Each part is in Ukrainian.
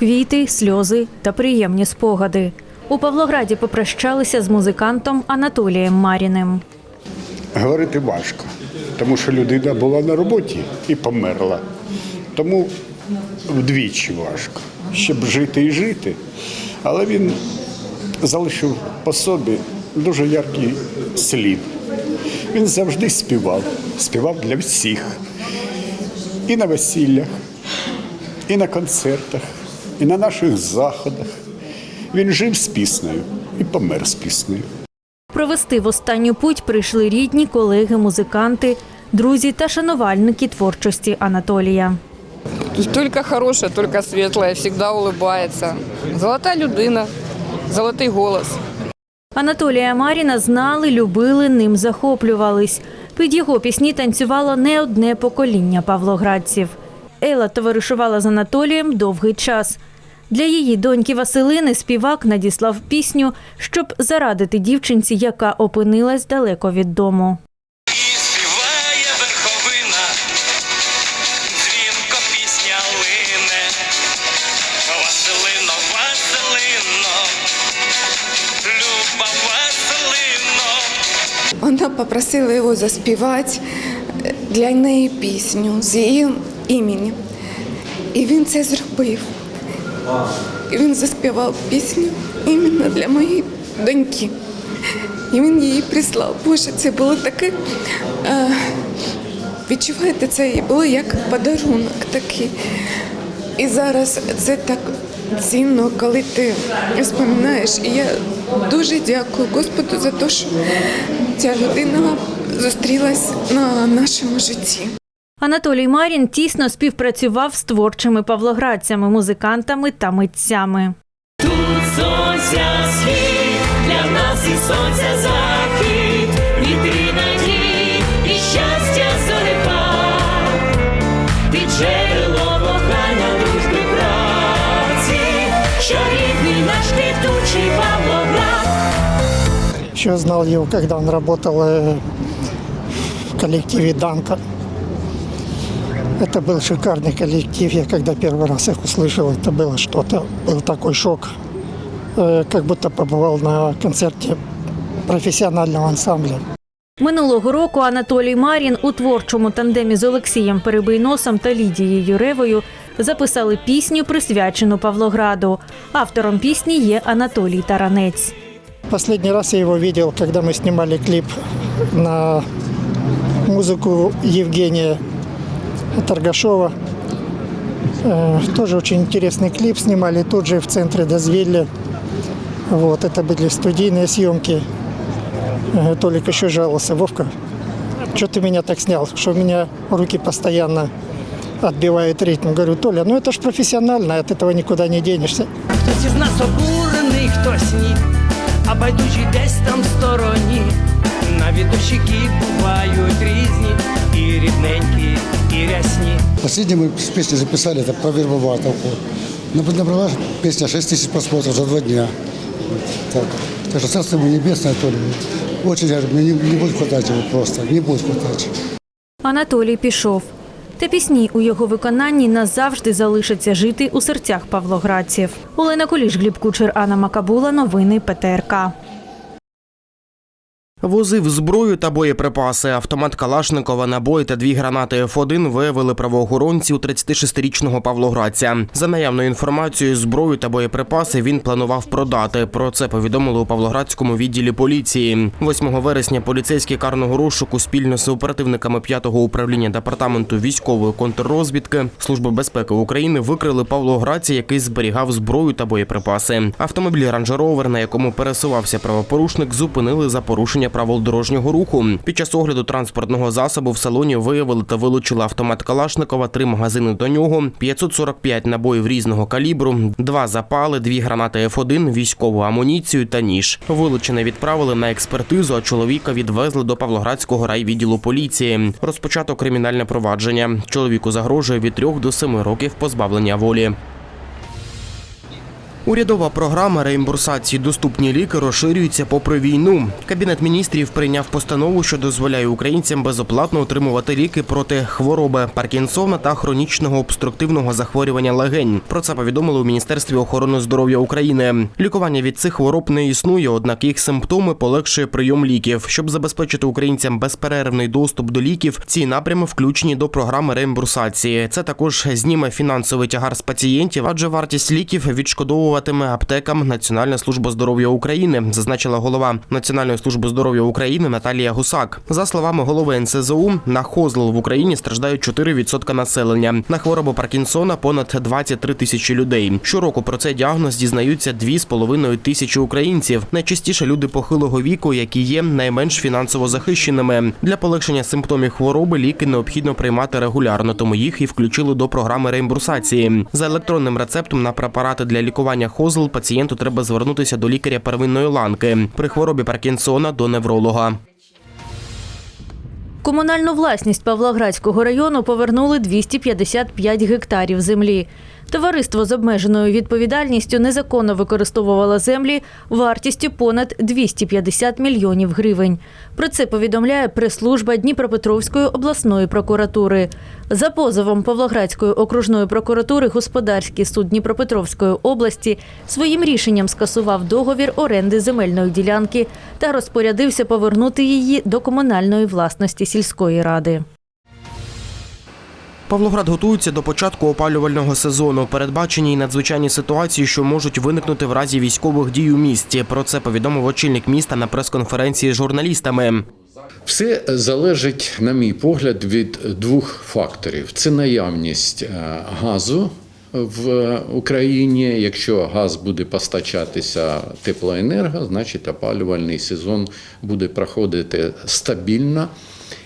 квіти, сльози та приємні спогади. У Павлограді попрощалися з музикантом Анатолієм Маріним. Говорити важко, тому що людина була на роботі і померла. Тому вдвічі важко, щоб жити і жити. Але він залишив по собі дуже яркий слід. Він завжди співав, співав для всіх. І на весіллях, і на концертах, і на наших заходах. Він жив з піснею і помер з піснею. Провести в останню путь прийшли рідні, колеги, музиканти, друзі та шанувальники творчості Анатолія. Только хорошая, только светлая, всегда улыбается. Золота людина, золотий голос. Анатолія Маріна знали, любили, ним захоплювались. Під його пісні танцювало не одне покоління павлоградців. Ела товаришувала з Анатолієм довгий час. Для її доньки Василини співак надіслав пісню, щоб зарадити дівчинці, яка опинилась далеко від дому. І співає верховина, дзвінко пісня. Василино, Василино, люба Василино. Вона попросила його заспівати для неї пісню з її іменем. І він це зробив. І він заспівав пісню іменно для моєї доньки. І він її прислав. Боже, це було таке. Е, відчуваєте, це було як подарунок такий. І зараз це так цінно, коли ти споминаєш. І я дуже дякую Господу за те, що ця людина зустрілась на нашому житті. Анатолій Марін тісно співпрацював з творчими павлоградцями, музикантами та митцями. Тут сонця схід, для нас і сонця захід, вітри надій і щастя зорепад, ти джерело кохання, дружби праці, що рідний наш квітучий Павлоград. Знал его, когда он работал э, в коллективе «Данка». Это был шикарный коллектив. Я когда первый раз их услышал, это было что-то. Был такой шок. Э, Как будто побывал на концерте профессионального ансамбля. Минулого року Анатолій Марін у творчому тандемі з Олексієм Перебийносом та Лідією Юревою записали пісню, присвячену Павлограду. Автором пісні є Анатолій Таранець. Последний раз я его видел, когда мы снимали клип на музыку Евгения Торгашова. Э, Тоже очень интересный клип снимали тут же в центре Дозвилля. Вот, это были студийные съемки. Э, Толик еще жаловался, Вовка, что ты меня так снял, что у меня руки постоянно отбивают ритм. Говорю, Толя, ну это ж профессионально, от этого никуда не денешься. Хтось із нас обурений, хтось ні, а байдужі десь там в стороні. Навіть дощики бувають різні, і рідненькі, і рясні. Последнюю мы с песней записали, это про Вербоватовку. Наб- Набрала песня 6 тысяч просмотров за два дня. Так, так что царство ему небесное, то ли. Очень жаль, мне не, не будет хватать его просто, не будет хватать. Анатолій пішов. Та пісні у його виконанні назавжди залишаться жити у серцях павлоградців. Олена Куліш, Гліб Кучер, Анна Макабула. Новини ПТРК. Возив зброю та боєприпаси. Автомат Калашникова, набої та дві гранати Ф1 виявили правоохоронці у 36-річного павлоградця. За наявною інформацією, зброю та боєприпаси він планував продати. Про це повідомили у Павлоградському відділі поліції. 8 вересня поліцейські карного розшуку спільно з оперативниками 5-го управління департаменту військової контррозвідки Служби безпеки України викрили павлоградця, який зберігав зброю та боєприпаси. Автомобіль Rover, на якому пересувався правопорушник, зупинили за порушення правил дорожнього руху. Під час огляду транспортного засобу в салоні виявили та вилучили автомат Калашникова, три магазини до нього, 545 набоїв різного калібру, два запали, дві гранати F1, військову амуніцію та ніж. Вилучене відправили на експертизу, а чоловіка відвезли до Павлоградського райвідділу поліції. Розпочато кримінальне провадження. Чоловіку загрожує від трьох до семи років позбавлення волі. Урядова програма реімбурсації доступні ліки розширюється попри війну. Кабінет міністрів прийняв постанову, що дозволяє українцям безоплатно отримувати ліки проти хвороби Паркінсона та хронічного обструктивного захворювання легень. Про це повідомили у Міністерстві охорони здоров'я України. Лікування від цих хвороб не існує, однак їх симптоми полегшує прийом ліків. Щоб забезпечити українцям безперервний доступ до ліків, ці напрями включені до програми реімбурсації. Це також зніме фінансовий тягар з пацієнтів, адже вартість ліків відшкодовуватиме аптекам Національна служба здоров'я України, зазначила голова Національної служби здоров'я України Наталія Гусак. За словами голови НСЗУ, на хозл в Україні страждають 4% населення. На хворобу Паркінсона понад 23 тисячі людей. Щороку про цей діагноз дізнаються 2,5 тисячі українців. Найчастіше люди похилого віку, які є найменш фінансово захищеними. Для полегшення симптомів хвороби ліки необхідно приймати регулярно, тому їх і включили до програми реімбурсації. За електронним рецептом на препарати для лікування хозл пацієнту треба звернутися до лікаря первинної ланки. При хворобі Паркінсона до невролога. Комунальну власність Павлоградського району повернули 255 гектарів землі. Товариство з обмеженою відповідальністю незаконно використовувало землі вартістю понад 250 мільйонів гривень. Про це повідомляє прес-служба Дніпропетровської обласної прокуратури. За позовом Павлоградської окружної прокуратури господарський суд Дніпропетровської області своїм рішенням скасував договір оренди земельної ділянки та розпорядився повернути її до комунальної власності сільської ради. Павлоград готується до початку опалювального сезону. Передбачені й надзвичайні ситуації, що можуть виникнути в разі військових дій у місті. Про це повідомив очільник міста на прес-конференції з журналістами. Все залежить, на мій погляд, від двох факторів: це наявність е, газу в Україні. Якщо газ буде постачатися теплоенерго, значить опалювальний сезон буде проходити стабільно.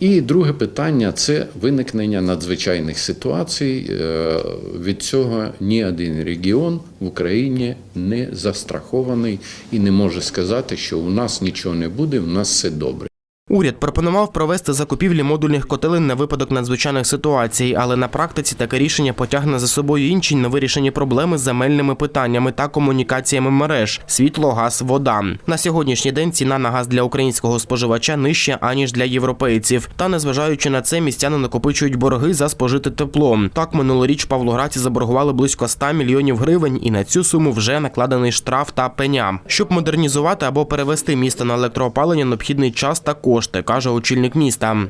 І друге питання це виникнення надзвичайних ситуацій. Е, Від цього ні один регіон в Україні не застрахований і не може сказати, що у нас нічого не буде, у нас все добре. Уряд пропонував провести закупівлі модульних котелин на випадок надзвичайних ситуацій, але на практиці таке рішення потягне за собою інші невирішені проблеми з земельними питаннями та комунікаціями мереж світло, газ, вода. На сьогоднішній день ціна на газ для українського споживача нижча аніж для європейців. Та незважаючи на це, містяни накопичують борги за спожите тепло. Так минулоріч павлоградці заборгували близько 100 мільйонів гривень, і на цю суму вже накладений штраф та пеня. Щоб модернізувати або перевести місто на електроопалення, необхідний час та кошти, каже очільник міста.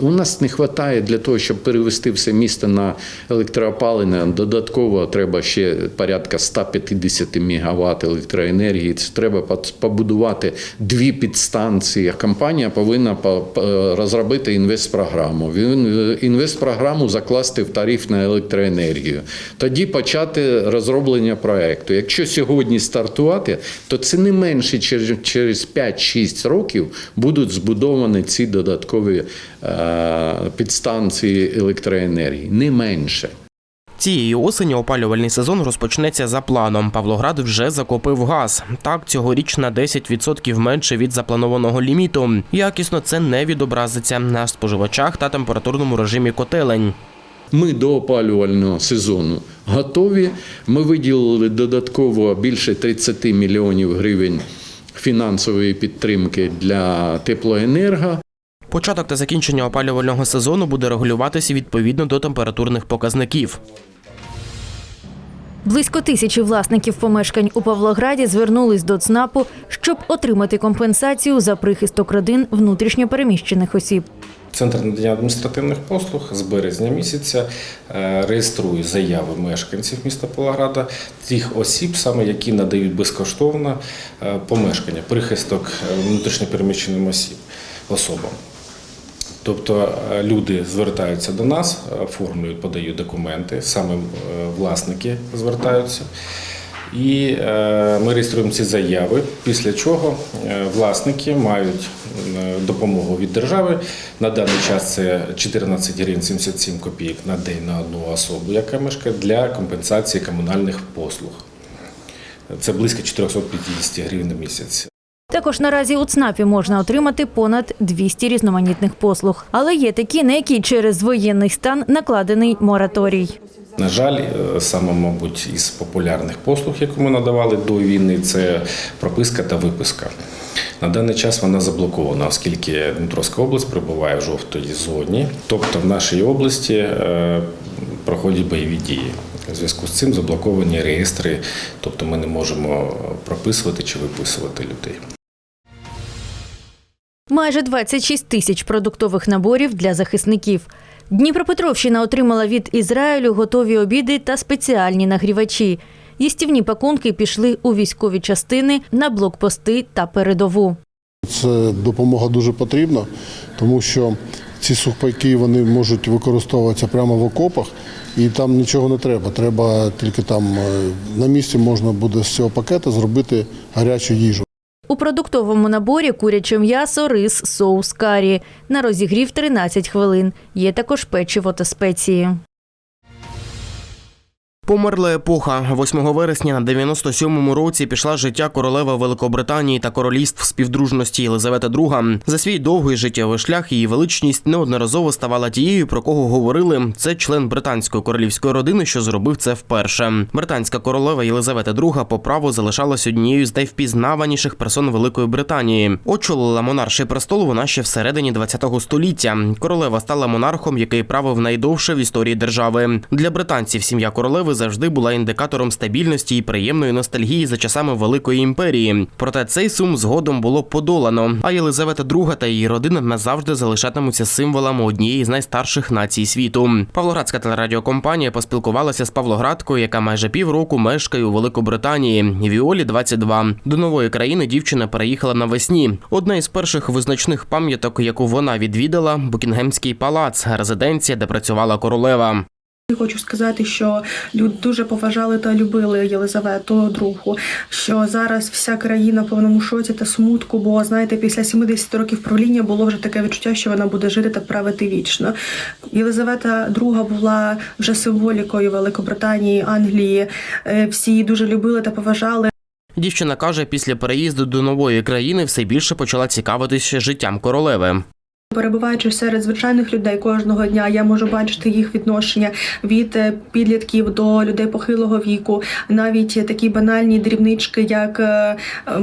У нас не вистачає для того, щоб перевести все місто на електроопалення. Додатково треба ще порядка 150 МВт електроенергії. Це треба побудувати дві підстанції. Компанія повинна по- по- розробити інвестпрограму. Інвестпрограму закласти в тариф на електроенергію. Тоді почати розроблення проекту. Якщо сьогодні стартувати, то це не менше через, через 5-6 років будуть збудовані ці додаткові е, підстанції електроенергії. Не менше. Цієї осені опалювальний сезон розпочнеться за планом. Павлоград вже закупив газ. Так, цьогоріч на 10% менше від запланованого ліміту. Якісно це не відобразиться на споживачах та температурному режимі котелень. Ми до опалювального сезону готові. Ми виділили додатково більше 30 мільйонів гривень фінансової підтримки для теплоенерго. Початок та закінчення опалювального сезону буде регулюватися відповідно до температурних показників. Близько тисячі власників помешкань у Павлограді звернулись до ЦНАПу, щоб отримати компенсацію за прихисток родин внутрішньопереміщених осіб. Центр надання адміністративних послуг з березня місяця е, реєструє заяви мешканців міста Павлограда, тих осіб, саме які надають безкоштовно е, помешкання, прихисток е, внутрішньопереміщеним осіб особам. Тобто е, люди звертаються до нас, оформлюють, подають документи, саме е, власники звертаються. І е, ми реєструємо ці заяви, після чого власники мають допомогу від держави. На даний час це 14 гривень 77 копійок на день на одну особу, яка мешкає для компенсації комунальних послуг. Це близько 450 гривень на місяць. Також наразі у ЦНАПі можна отримати понад 200 різноманітних послуг. Але є такі, на які через воєнний стан накладений мораторій. На жаль, е, саме, мабуть, із популярних послуг, яку ми надавали до війни, це прописка та виписка. На даний час вона заблокована, оскільки Дмитровська область перебуває в жовтій зоні, тобто в нашій області е, проходять бойові дії. У зв'язку з цим заблоковані реєстри, тобто ми не можемо прописувати чи виписувати людей. Майже 26 тисяч продуктових наборів для захисників. Дніпропетровщина отримала від Ізраїлю готові обіди та спеціальні нагрівачі. Їстівні пакунки пішли у військові частини на блокпости та передову. Це допомога дуже потрібна, тому що ці сухпайки вони можуть використовуватися прямо в окопах, і там нічого не треба. Треба тільки там е, на місці можна буде з цього пакета зробити гарячу їжу. У продуктовому наборі куряче м'ясо, рис, соус карі. На розігрів 13 хвилин. Є також печиво та спеції. Померла епоха. 8 вересня на 97-му році пішла життя королева Великобританії та королівств співдружності Єлизавета II. За свій довгий життєвий шлях її величність неодноразово ставала тією, про кого говорили. Це член британської королівської родини, що зробив це вперше. Британська королева Єлизавета II по праву залишалась однією з найвпізнаваніших персон Великої Британії. Очолила монарший престол вона ще всередині 20-го століття. Королева стала монархом, який правив найдовше в історії держави. Для британців сім'я королеви завжди була індикатором стабільності і приємної ностальгії за часами Великої імперії. Проте цей сум згодом було подолано. А Єлизавета II та її родина назавжди залишатимуться символами однієї з найстарших націй світу. Павлоградська телерадіокомпанія поспілкувалася з Павлоградкою, яка майже півроку мешкає у Великобританії. Віолі 22. До нової країни дівчина переїхала навесні. Одна із перших визначних пам'яток, яку вона відвідала, Букінгемський палац, резиденція, де працювала королева. Хочу сказати, що люди дуже поважали та любили Єлизавету II, що зараз вся країна в повному шоці та смутку, бо знаєте, після 70 років правління було вже таке відчуття, що вона буде жити та правити вічно. Єлизавета II була вже символікою Великобританії, Англії. Е, Всі її дуже любили та поважали. Дівчина каже, після переїзду до нової країни все більше почала цікавитися життям королеви. Перебуваючи серед звичайних людей кожного дня, я можу бачити їх відношення від е, підлітків до людей похилого віку. Навіть такі банальні дрібнички, як е, е,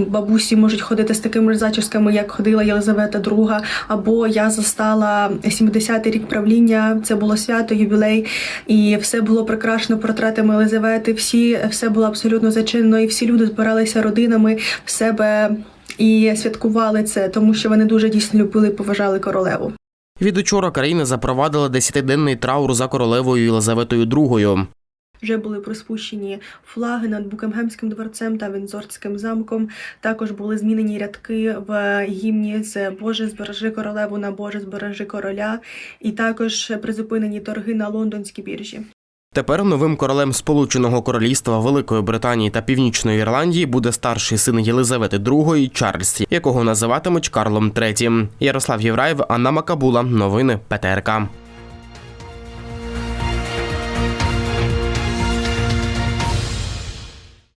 бабусі можуть ходити з такими зачісками, як ходила Єлизавета II. Або я застала 70-й рік правління. Це було свято, ювілей, і все було прикрашено портретами Єлизавети. Всі все було абсолютно зачинено, і всі люди збиралися родинами в себе. І святкували це, тому що вони дуже дійсно любили і поважали королеву. Від учора країна запровадила десятиденний траур за королевою Єлизаветою II. Вже були приспущені флаги над Букингемським дворцем та Вінзорським замком. Також були змінені рядки в гімні з Боже збережи королеву на Боже збережи короля, і також призупинені торги на лондонській біржі. Тепер новим королем Сполученого Королівства Великої Британії та Північної Ірландії буде старший син Єлизавети II Чарльз, якого називатимуть Карлом III. Ярослав Євраєв, Анна Макабула. Новини ПТРК.